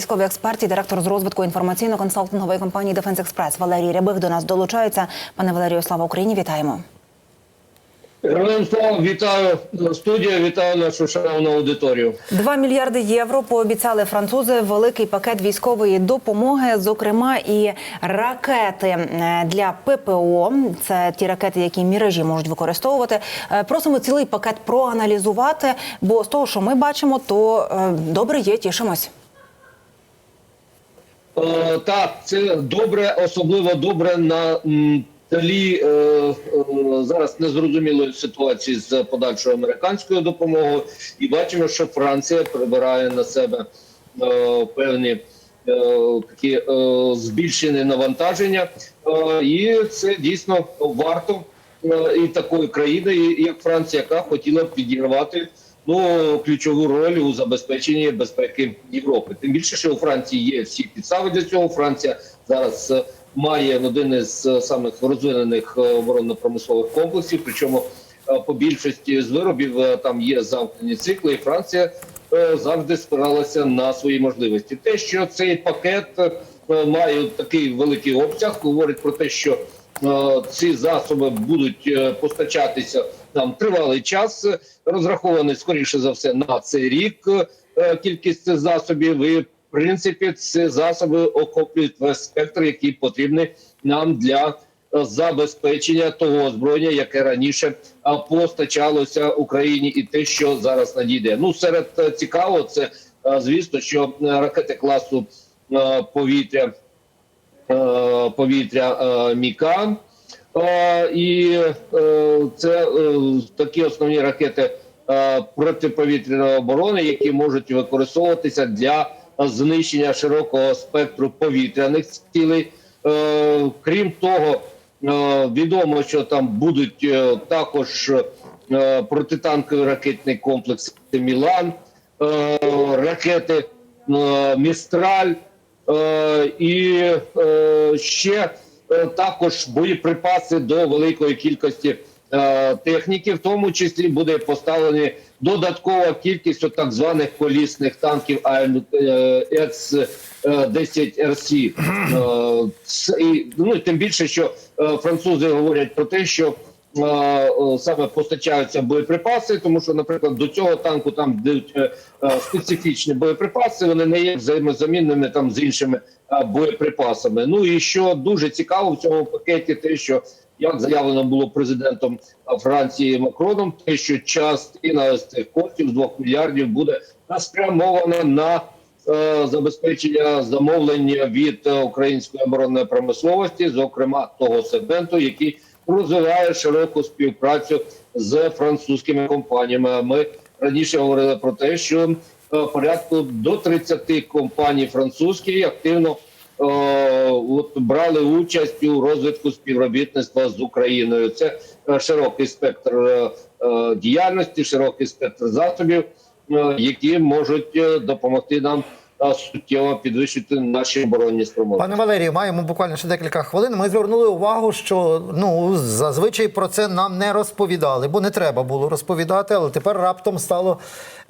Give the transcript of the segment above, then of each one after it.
Військовий експерт і директор з розвитку інформаційно-консалтингової компанії Дефенс Експрес Валерій Рябих до нас долучається. Пане Валерію, слава Україні! Вітаємо. Героям слава вітаю студія, вітаю нашу шановну аудиторію. Два мільярди євро пообіцяли французи великий пакет військової допомоги, зокрема і ракети е, для ППО. Це ті ракети, які міражі можуть використовувати. Е, Просимо цілий пакет проаналізувати. Бо з того, що ми бачимо, то е, добре є, тішимось. Е, так, це добре, особливо добре на м, тлі е, е, зараз незрозумілої ситуації з подальшою американською допомогою, і бачимо, що Франція прибирає на себе е, певні. е, Такі е, збільшені навантаження, Е, і це дійсно варто е, і такої країни, як Франція, яка хотіла підірвати ну ключову роль у забезпеченні безпеки Європи. Тим більше, що у Франції є всі підстави для цього. Франція зараз е, має один із е, самих розвинених е, оборонно-промислових комплексів. Причому по більшості з виробів там є замкнені цикли, і Франція завжди спиралася на свої можливості. Те, що цей пакет має такий великий обсяг, говорить про те, що ці засоби будуть постачатися там тривалий час, розрахований скоріше за все на цей рік. е, Кількість засобів і в принципі ці засоби охоплюють весь спектр, який потрібний нам для забезпечення того озброєння, яке раніше постачалося Україні, і те, що зараз надійде. Ну серед е, цікавого, це е, звісно, що ракети класу повітря повітря Міка. Е, І е, це е, такі основні ракети протиповітряної оборони, які можуть використовуватися для знищення широкого спектру повітряних цілей. Крім того, відомо, що там будуть також протитанкові ракетні комплекси Мілан, ракети Містраль. І ще також боєприпаси до великої кількості е, техніки, в тому числі буде поставлені додаткова кількість так званих колісних танків АМХ 10 РС. Е, ну тим більше, що е, французи говорять про те, що е, е, саме постачаються боєприпаси, тому що, наприклад, до цього танку там йдуть е, е, специфічні боєприпаси, вони не є взаємозамінними там з іншими е, боєприпасами. Ну і що дуже цікаво в цьому пакеті, те, що як заявлено було президентом е, Франції Макроном, те, що частина з цих коштів з 2 мільярдів буде спрямована на е, забезпечення замовлення від е, української оборонної промисловості, зокрема того сегменту, який розвиває широку співпрацю з французькими компаніями. Ми раніше говорили про те, що е, порядку до 30 компаній французьких активно е, от, брали участь у розвитку співробітництва з Україною. Це е, широкий спектр е, діяльності, широкий спектр засобів, е, які можуть допомогти нам суттєво підвищити наші оборонні спроможності. Пане Валерію, маємо буквально ще декілька хвилин. Ми звернули увагу, що ну зазвичай про це нам не розповідали, бо не треба було розповідати. Але тепер раптом стало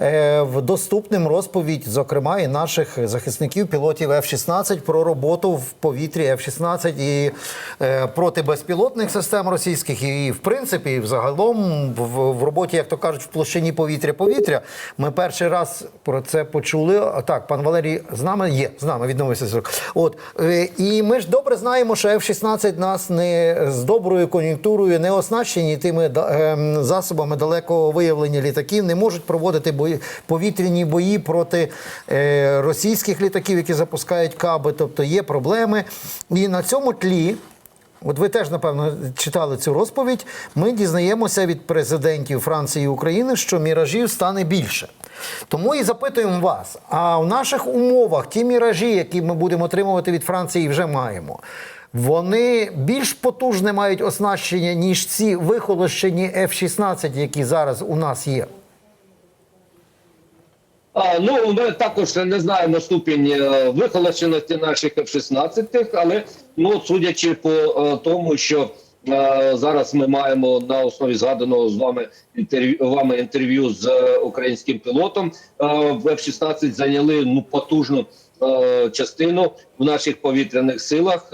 е, доступним розповідь, зокрема, і наших захисників, пілотів F-16 про роботу в повітрі F-16 і е, проти безпілотних систем російських, і в принципі, взагалом в, в роботі, як то кажуть, в площині повітря-повітря. Ми перший раз про це почули. А так, пан Валерій з нами є, з нами відновився. От е, і ми ж добре знаємо, що F-16 нас не з доброю кон'юнктурою, не оснащені тими ем, засобами далекого виявлення літаків, не можуть проводити бої, повітряні бої проти е, російських літаків, які запускають каби. Тобто є проблеми. І на цьому тлі. От ви теж напевно читали цю розповідь. Ми дізнаємося від президентів Франції і України, що міражів стане більше. Тому і запитуємо вас: а в наших умовах ті міражі, які ми будемо отримувати від Франції, вже маємо. Вони більш потужне мають оснащення, ніж ці вихолощені F-16, які зараз у нас є. А, ну, ми також не знаємо ступінь е, вихолощеності наших F-16, але ну, судячи по е, тому, що зараз ми маємо на основі згаданого з вами інтерв'ю вами інтерв'ю з е, українським пілотом, е, в F-16 зайняли ну потужну е, частину в наших повітряних силах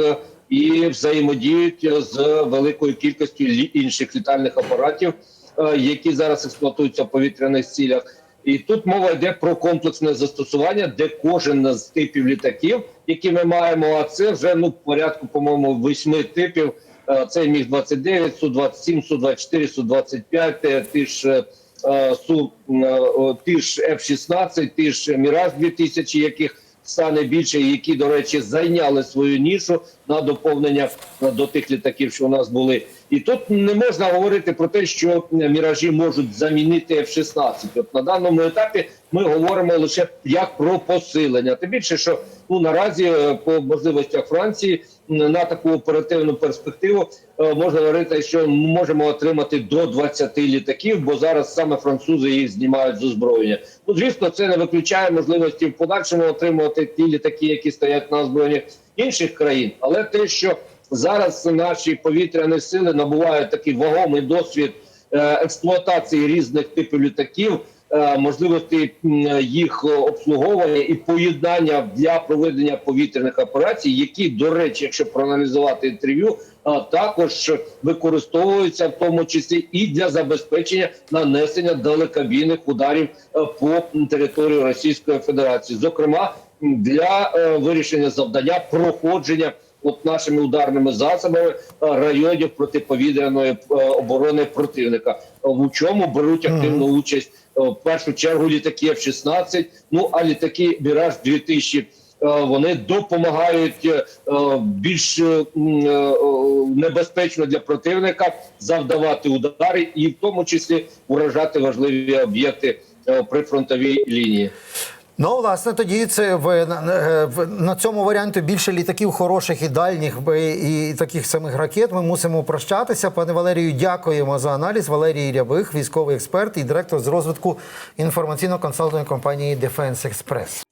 і взаємодіють з великою кількістю інших літальних апаратів, які зараз експлуатуються в повітряних цілях. І тут мова йде про комплексне застосування, де кожен з типів літаків, які ми маємо, а це вже ну порядку, по-моєму, восьми типів. Це міг 29 су 27 су 24 су 25 е, ті ж е, су е, о, ті ж F-16, ті ж Міраж 2000, яких стане більше, які, до речі, зайняли свою нішу на доповнення до тих літаків, що у нас були. І тут не можна говорити про те, що міражі можуть замінити F-16. От на даному етапі ми говоримо лише як про посилення. Тим більше, що ну наразі по можливостях Франції на таку оперативну перспективу е, можна говорити, що ми можемо отримати до 20 літаків, бо зараз саме французи їх знімають з озброєння. Ну звісно, це не виключає можливості в подальшому отримувати ті літаки, які стоять на озброєнні інших країн, але те, що зараз наші повітряні сили набувають такий вагомий досвід е, експлуатації різних типів літаків, можливості їх обслуговування і поєднання для проведення повітряних операцій, які, до речі, якщо проаналізувати інтерв'ю, е, також використовуються в тому числі і для забезпечення нанесення далекобійних ударів е, по території Російської Федерації, зокрема для е, вирішення завдання проходження от нашими ударними засобами е, районів протиповітряної е, оборони противника, у чому беруть активну участь? Е, в першу чергу літаки F-16, ну а літаки Міраж 2000 е, вони допомагають е, е, більш е, е, небезпечно для противника завдавати удари, і в тому числі уражати важливі об'єкти е, при фронтовій лінії. Ну, власне, тоді це в, на, в, на цьому варіанті більше літаків хороших і дальніх би, і таких самих ракет. Ми мусимо прощатися. Пане Валерію, дякуємо за аналіз. Валерій Рябих, військовий експерт і директор з розвитку інформаційно-консалтної компанії Defense Express.